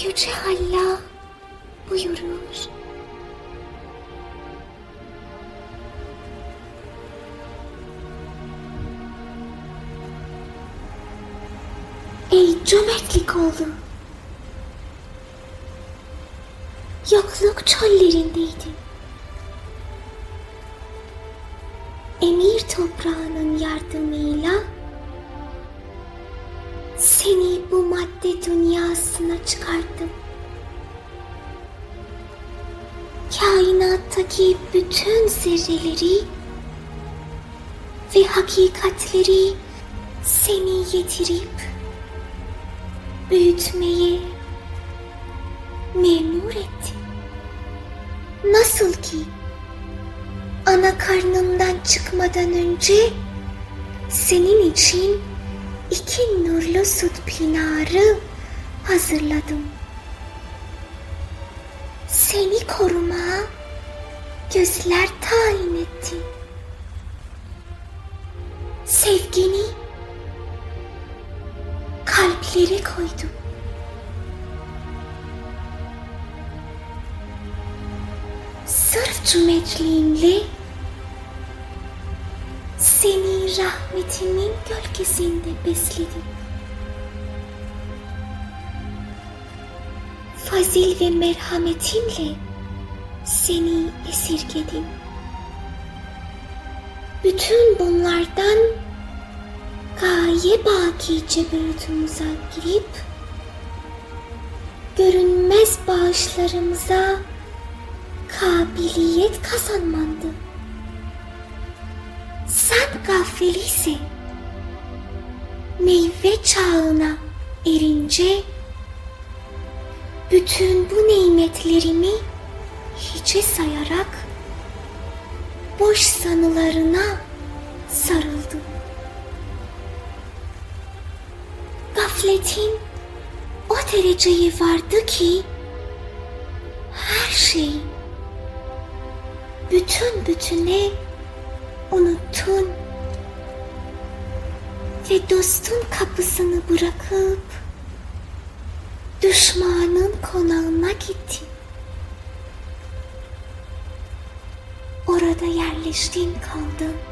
Yüce Allah buyurur. Ey cömertlik oğlu. Yokluk çöllerindeydin. Emir toprağının madde dünyasına çıkardım. Kainattaki bütün zerreleri ve hakikatleri seni yedirip büyütmeye memur etti. Nasıl ki ana karnından çıkmadan önce senin için iki nurlu süt pinarı hazırladım. Seni korumaya gözler tayin ettim. Sevgini kalplere koydum. Sırf cömertliğinle seni rahmetimin gölgesinde besledim. Fazil ve merhametinle seni esirgedim. Bütün bunlardan gaye bakice buyutumuza girip görünmez bağışlarımıza kabiliyet kazanmandı. Sen gafil ise meyve çağına erince bütün bu nimetlerimi hiçe sayarak boş sanılarına sarıldım. Gafletin o dereceye vardı ki her şey bütün bütüne unuttun ve dostun kapısını bırakıp düşmanın konağına gittin. Orada yerleştin kaldın.